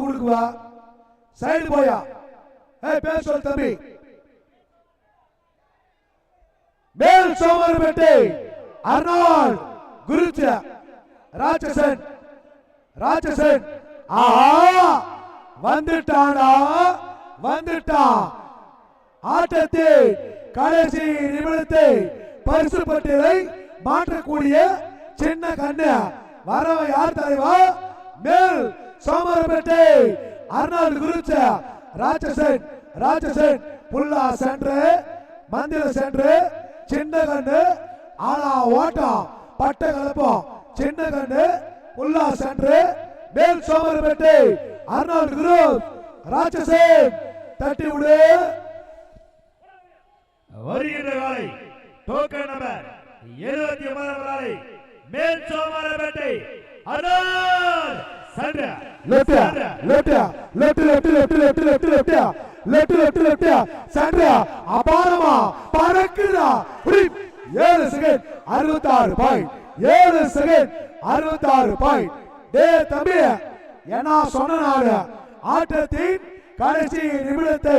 கொடுக்குவா side போயா. ஏய் பேர் சொல் தம்பி. மேல் சோமர்பேட்டை அர்னால்ட் குருச்ச ராட்சசன் ராட்சசன். ஆஹா வந்துட்டானா? வந்துட்டான் ஆட்டத்தை கடைசி நிமிடத்தை பரிசு பட்டியலை மாற்றக்கூடிய சின்ன கண்ணு. வரவ யார் தலைவா? மேல் சோமரப்பேட்டை அர்னால்டு குறிச்ச ராட்சசன் ராட்சசன் புல்லா சென்று மந்திர சென்று சின்ன கண்டு ஆனா ஓட்டம் பட்ட கலப்பம் சின்ன கண்டு புல்லா சென்று மேல் சோமரப்பேட்டை அர்னால்டு குரு ராட்சசன் தட்டி விடு. வருகின்ற காலை டோக்கன் நம்பர் எழுபத்தி ஒன்பதாம் காலை மேல் சோமரப்பேட்டை அருண் சந்திர லெஃப்டியா லெஃப்டியா left left left left left லெஃப்டியா left left சாண்ட்ரியா அபாரமா பறக்குதா? உடி ஏழு செகண்ட் அறுபத்தாறு பாயிண்ட் ஏழு செகண்ட் அறுபத்தாறு பாயிண்ட் டே தம்பி ஏன்னா சொன்ன ஆட்டத்தின் கடைசி நிமிடத்தை